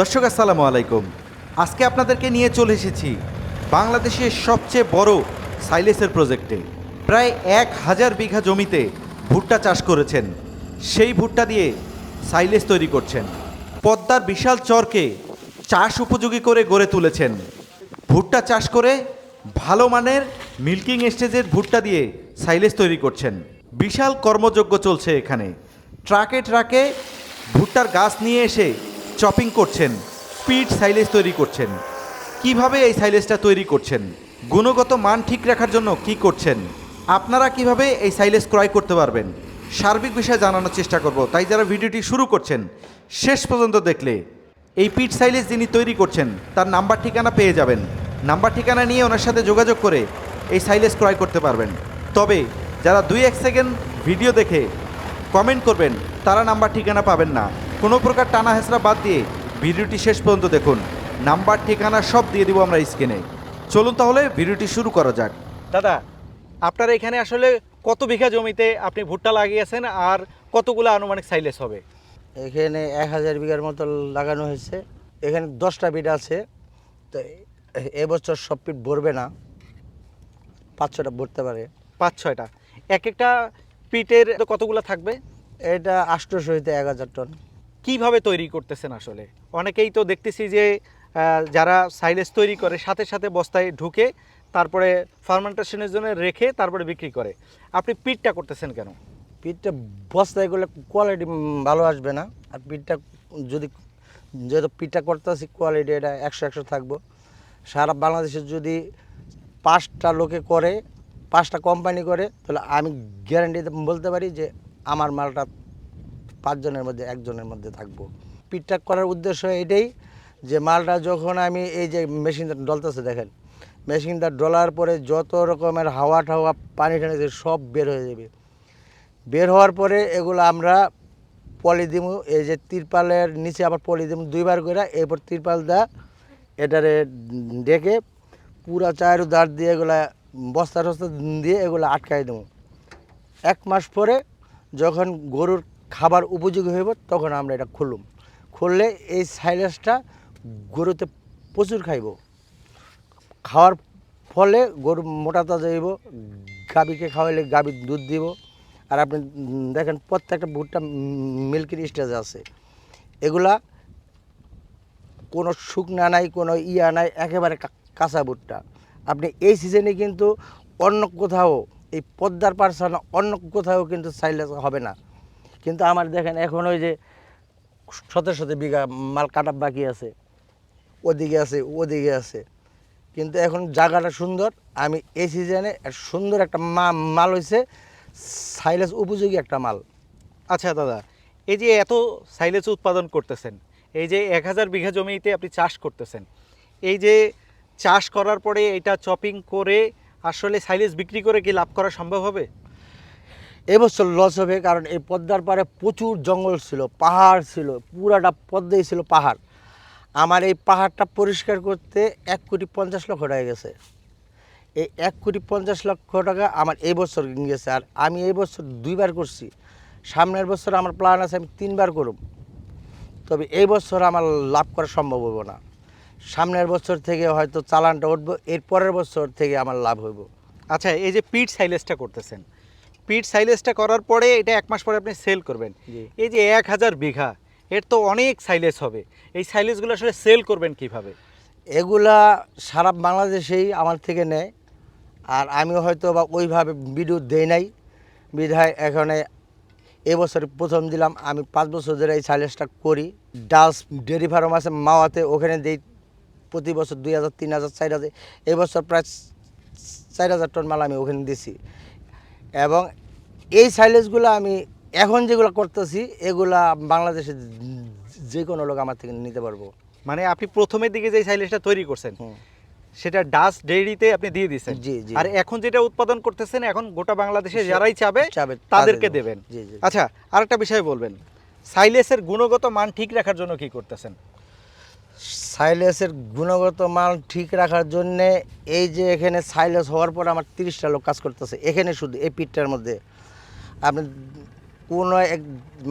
দর্শক, আসসালামু আলাইকুম। আজকে আপনাদেরকে নিয়ে চলে এসেছি বাংলাদেশের সবচেয়ে বড় সাইলেসের প্রজেক্টে। প্রায় এক হাজার বিঘা জমিতে ভুট্টা চাষ করেছেন। সেই ভুট্টা দিয়ে সাইলেস তৈরি করছেন। পদ্মার বিশাল চরকে চাষ উপযোগী করে গড়ে তুলেছেন। ভুট্টা চাষ করে ভালো মানের মিল্কিং স্টেজের ভুট্টা দিয়ে সাইলেস তৈরি করছেন। বিশাল কর্মযজ্ঞ চলছে এখানে। ট্রাকে ট্রাকে ভুট্টার গাছ নিয়ে এসে চপিং করছেন স্পিড সাইলেজ তৈরি করছেন। কীভাবে এই সাইলেজটা তৈরি করছেন? গুণগত মান ঠিক রাখার জন্য কি করছেন? আপনারা কীভাবে এই সাইলেজ ক্রয় করতে পারবেন? সার্বিক বিষয়ে জানানোর চেষ্টা করব। তাই যারা ভিডিওটি শুরু করছেন, শেষ পর্যন্ত দেখলে, এই পিট সাইলেজ যিনি তৈরি করছেন, তার নাম্বার ঠিকানা পেয়ে যাবেন। নাম্বার ঠিকানা নিয়ে ওনার সাথে যোগাযোগ করে এই সাইলেজ ক্রয় করতে পারবেন। তবে, যারা দুই এক সেকেন্ড ভিডিও দেখে কমেন্ট করবেন, তারা নাম্বার ঠিকানা পাবেন না। কোনো প্রকার টানা হেসরা বাদ দিয়ে ভিডিওটি শেষ পর্যন্ত দেখুন। নাম্বার ঠিকানা সব দিয়ে দিব আমরা স্ক্রিনে। চলুন তাহলে ভিডিওটি শুরু করা যাক। দাদা আপনার এখানে আসলে কত বিঘা জমিতে আপনি ভুট্টা লাগিয়েছেন আর কতগুলো আনুমানিক সাইলেস হবে? এখানে এক হাজার বিঘার মতো লাগানো হয়েছে। এখানে দশটা বিট আছে। তো এবছর সব পিট ভরবে না। পাঁচ ছটা ভরতে পারে। পাঁচ ছয়টা। এক একটা পিটের কতগুলো থাকবে? এটা আষ্টশো হইতে এক হাজার টন। কীভাবে তৈরি করতেছেন আসলে? অনেকেই তো দেখতেছি যে যারা সাইলেস তৈরি করে, সাথে সাথে বস্তায় ঢুকে তারপরে ফার্মেন্টেশনের জন্য রেখে তারপরে বিক্রি করে। আপনি পিটটা করতেছেন কেন? পিঠটা বস্তায় করলে কোয়ালিটি ভালো আসবে না। আর পিঠটা যদি, যেহেতু পিঠটা করতেছি কোয়ালিটি এটা একশো একশো থাকব। সারা বাংলাদেশে যদি পাঁচটা লোকে করে, পাঁচটা কোম্পানি করে, তাহলে আমি গ্যারান্টিতে বলতে পারি যে, আমার মালটা পাঁচজনের মধ্যে, একজনের মধ্যে থাকব। পিঠটা করার উদ্দেশ্য এটাই যে, মালটা যখন আমি এই যে মেশিনটা ডলতেছে দেখেন মেশিনটা ডলার পরে যত রকমের হাওয়া টাওয়া পানি টানি সব বের হয়ে যাবে। বের হওয়ার পরে এগুলো আমরা পলি দিমু এই যে তিরপালের নিচে আবার পলি দিমু দুইবার করে এরপর তিরপাল দা এটারে ডেকে পুরা চায়ের দাঁড় দিয়ে এগুলা বস্তা টস্তা দিয়ে এগুলো আটকাই দেবো। এক মাস পরে যখন গরুর খাবার উপযোগী হইব, তখন আমরা এটা খুলুম। খুললে এই সাইলেসটা গরুতে প্রচুর খাইব। খাওয়ার ফলে গরু মোটা তাজা হইব, গাভীকে খাওয়াইলে গাভীর দুধ দিব। আর আপনি দেখেন প্রত্যেকটা ভুট্টা মিল্কির স্টেজে আছে। এগুলা কোনো শুকনা নাই, কোনো ইয়া নাই, একেবারে কাঁচা ভুট্টা। আপনি এই সিজনে কিন্তু অন্য কোথাও, এই পদ্মার পার অন্য কোথাও কিন্তু সাইলেস হবে না। কিন্তু আমার দেখেন এখন ওই যে শত শত বিঘা মাল কাটা বাকি আছে। ওদিকে আছে ওদিকে আছে। কিন্তু এখন জায়গাটা সুন্দর, আমি এই সিজনে সুন্দর একটা মা, মাল হয়েছে সাইলেস উপযোগী একটা মাল। আচ্ছা দাদা, এই যে এত সাইলেজ উৎপাদন করতেছেন, এই যে এক হাজার বিঘা জমিতে আপনি চাষ করতেছেন, এই যে চাষ করার পরে এটা চপিং করে আসলে সাইলেজ বিক্রি করে কি লাভ করা সম্ভব হবে? এবছর লস হবে কারণ এই পদ্মার পাড়ে প্রচুর জঙ্গল ছিল, পাহাড় ছিল, পুরাটা পদ্মাই ছিল পাহাড়। আমার এই পাহাড়টা পরিষ্কার করতে এক কোটি পঞ্চাশ লক্ষ টাকা গেছে। এই এক কোটি পঞ্চাশ লক্ষ টাকা আমার এই বছর গেছে আর আমি এই বছর দুইবার করছি। সামনের বছর আমার প্ল্যান আছে আমি তিনবার করব। তবে এই বছর আমার লাভ করা সম্ভব হবে না। সামনের বছর থেকে হয়তো চালানটা উঠবো, এর পরের বছর থেকে আমার লাভ হইব। আচ্ছা এই যে পিট সাইলেজটা করতেছেন পিট সাইলেজটা করার পরে এটা এক মাস পরে আপনি সেল করবেন। এই যে এক হাজার বিঘা এর তো অনেক সাইলেজ হবে। এই সাইলেজগুলো আসলে সেল করবেন কীভাবে? এগুলা সারা বাংলাদেশেই আমার থেকে নেয়। আর আমি হয়তো বা ওইভাবে ভিডিও দেই নাই। বিধায় এখানে এবছর প্রথম দিলাম আমি পাঁচ বছর ধরে এই সাইলেসটা করি। ডালস ডেয়ারি ফার্ম আছে মাওয়াতে ওখানে দিই প্রতি বছর দুই হাজার তিন হাজার চার হাজার। এবছর প্রায় চার হাজার টন মাল আমি ওখানে দিছি। এবং এই সাইলেসগুলো আমি এখন যেগুলো করতেছি এগুলা বাংলাদেশে যে কোনো লোক আমার থেকে নিতে পারব। মানে আপনি প্রথমের দিকে যে সাইলেজটা তৈরি করছেন সেটা ডাস ডেইরিতে আপনি দিয়ে দিচ্ছেন জি, জি। আর এখন যেটা উৎপাদন করতেছেন এখন গোটা বাংলাদেশে যারাই চাবে চাবে, তাদেরকে দেবেন। জি, জি। আচ্ছা আরেকটা বিষয় বলবেন। সাইলেসের গুণগত মান ঠিক রাখার জন্য কি করতেছেন? সাইলেসের গুণগত মান ঠিক রাখার জন্যে এই যে এখানে সাইলেস হওয়ার পর আমার তিরিশটা লোক কাজ করতেছে। এখানে শুধু এই পিঠটার মধ্যে। আপনি কোনো এক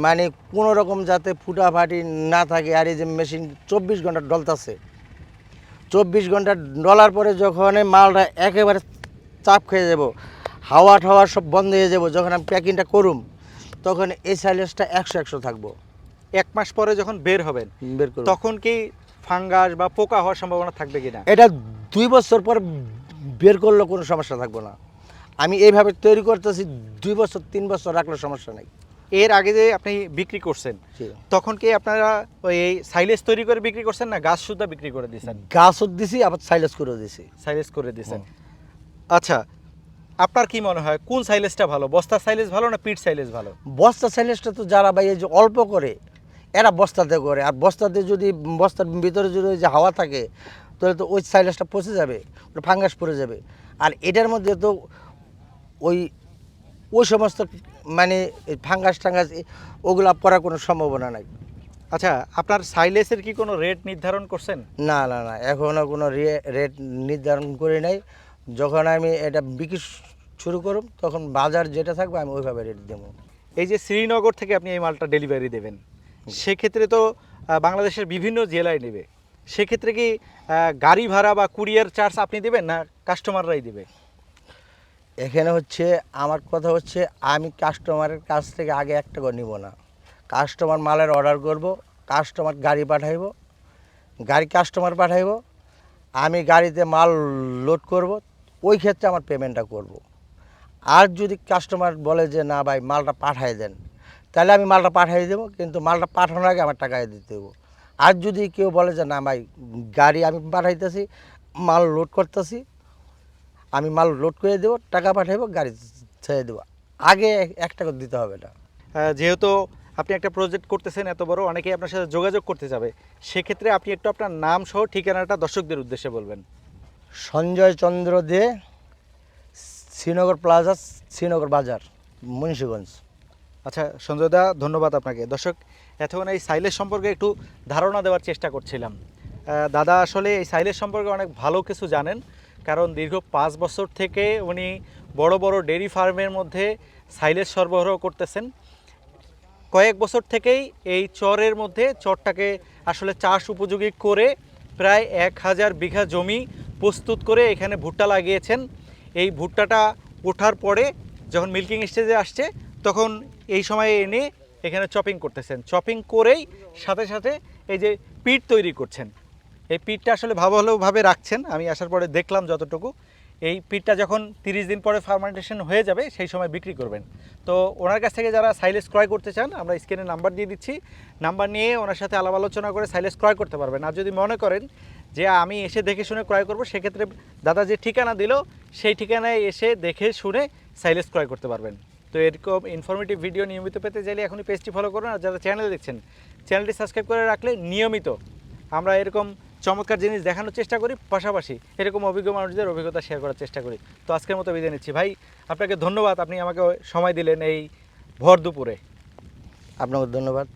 মানে কোনো রকম যাতে ফুটাফাটি না থাকে আর এই যে মেশিন চব্বিশ ঘণ্টা ডলতাছে। চব্বিশ ঘণ্টা ডলার পরে যখন এই মালটা একেবারে চাপ খেয়ে যাব হাওয়া ঠাওয়া সব বন্ধ হয়ে যাব যখন আমি প্যাকিংটা করুম তখন এই সাইলেসটা একশো একশো থাকব। এক মাস পরে যখন বের হবেন বের তখন কি ফাঙ্গাস বা পোকা হওয়ার সম্ভাবনা থাকবে কিনা? এটা দুই বছর পর বের করলে কোনো সমস্যা থাকবে না। আমি এইভাবে তৈরি করতেছি দুই বছর তিন বছর রাখলে সমস্যা নেই। এর আগে যে আপনি বিক্রি করছেন তখন কি আপনারা ওই এই সাইলেজ তৈরি করে বিক্রি করছেন না গাছ সুদ্ধা বিক্রি করে দিয়েছেন? গাছও দিছি আবার সাইলেস করেও দিছি। সাইলেজ করে দিয়েছেন। আচ্ছা আপনার কি মনে হয় কোন সাইলেজটা ভালো? বস্তা সাইলেজ ভালো না পিট সাইলেজ ভালো? বস্তা সাইলেসটা তো যারা ভাই এই যে অল্প করে এরা বস্তাতে করে। আর বস্তাতে যদি বস্তার ভিতরে যদি ওই যে হাওয়া থাকে তাহলে তো ওই সাইলেসটা পচে যাবে ওটা ফাঙ্গাস পড়ে যাবে। আর এটার মধ্যে তো ওই ওই সমস্ত মানে ফাঙ্গাস টাঙ্গাস ওগুলা পড়ার কোনো সম্ভাবনা নাই। আচ্ছা আপনার সাইলেসের কি কোনো রেট নির্ধারণ করছেন? না না না এখনও কোনো রেট নির্ধারণ করি নাই। যখন আমি এটা বিক্রি শুরু করব তখন বাজার যেটা থাকবে আমি ওইভাবে রেট দেবো। এই যে শ্রীনগর থেকে আপনি এই মালটা ডেলিভারি দেবেন। সেক্ষেত্রে তো বাংলাদেশের বিভিন্ন জেলায় নেবে। সেক্ষেত্রে কি গাড়ি ভাড়া বা কুরিয়ার চার্জ আপনি দেবেন না কাস্টমাররাই দেবে? এখানে হচ্ছে, আমার কথা হচ্ছে, আমি কাস্টমারের কাছ থেকে আগে একটা করে নিব না। কাস্টমার মালের অর্ডার করব, কাস্টমার গাড়ি পাঠাইব, গাড়ি কাস্টমার পাঠাইব, আমি গাড়িতে মাল লোড করব, ওই ক্ষেত্রে আমার পেমেন্টটা করব। আর যদি কাস্টমার বলে যে, না ভাই, মালটা পাঠাই দেন। তাহলে আমি মালটা পাঠিয়ে দেবো কিন্তু মালটা পাঠানোর আগে আমার টাকা দিতে দেবো। আর যদি কেউ বলে যে না ভাই গাড়ি আমি পাঠাইতেছি মাল লোড করতেছি আমি মাল লোড করে দেবো টাকা পাঠাবো গাড়ি ছেড়ে দেবো। আগে এক টাকা দিতে হবে না যেহেতু আপনি একটা প্রজেক্ট করতেছেন এত বড় অনেকেই আপনার সাথে যোগাযোগ করতে যাবে। সেক্ষেত্রে আপনি একটু আপনার নাম সহ ঠিকানাটা দর্শকদের উদ্দেশ্যে বলবেন। সঞ্জয় চন্দ্র দে শ্রীনগর প্লাজা শ্রীনগর বাজার মুন্সিগঞ্জ। আচ্ছা সঞ্জয় দা, ধন্যবাদ আপনাকে। দর্শক, এতক্ষণ এই সাইলেজ সম্পর্কে একটু ধারণা দেওয়ার চেষ্টা করছিলাম। দাদা, আসলে এই সাইলেজ সম্পর্কে অনেক ভালো কিছু জানেন, কারণ দীর্ঘ পাঁচ বছর থেকে উনি বড় বড় ডেরি ফার্মের মধ্যে সাইলেজ সরবরাহ করতেছেন। কয়েক বছর থেকেই এই চরের মধ্যে চরটাকে আসলে চাষ উপযোগী করে প্রায় এক হাজার বিঘা জমি প্রস্তুত করে এখানে ভুট্টা লাগিয়েছেন। এই ভুট্টাটা ওঠার পরে যখন মিল্কিং স্টেজে আসছে, তখন এই সময়ে এনে এখানে চপিং করতেছেন। চপিং করেই সাথে সাথে এই যে পিট তৈরি করছেন। এই পিটটা আসলে ভালো ভালোভাবে রাখছেন। আমি আসার পরে দেখলাম যতটুকু। এই পিটটা যখন তিরিশ দিন পরে ফার্মেন্টেশন হয়ে যাবে, সেই সময় বিক্রি করবেন। তো ওনার কাছ থেকে যারা সাইলেস ক্রয় করতে চান, আমরা স্ক্রিনে নাম্বার দিয়ে দিচ্ছি। নাম্বার নিয়ে ওনার সাথে আলাপ আলোচনা করে সাইলেস ক্রয় করতে পারবেন। আর যদি মনে করেন যে আমি এসে দেখে শুনে ক্রয় করব, সেক্ষেত্রে দাদা যে ঠিকানা দিল, সেই ঠিকানায় এসে দেখে শুনে সাইলেস ক্রয় করতে পারবেন। তো এরকম ইনফরমেটিভ ভিডিও নিয়মিত পেতে চাইলে এখনই পেজটি ফলো করুন। আর যারা চ্যানেল দেখছেন চ্যানেলটি সাবস্ক্রাইব করে রাখলে নিয়মিত আমরা এরকম চমৎকার জিনিস দেখানোর চেষ্টা করি। পাশাপাশি এরকম অভিজ্ঞ মানুষদের অভিজ্ঞতা শেয়ার করার চেষ্টা করি। তো আজকের মতো বিদায় নিচ্ছি। ভাই, আপনাকে ধন্যবাদ। আপনি আমাকে সময় দিলেন এই ভর দুপুরে। আপনাকে ধন্যবাদ।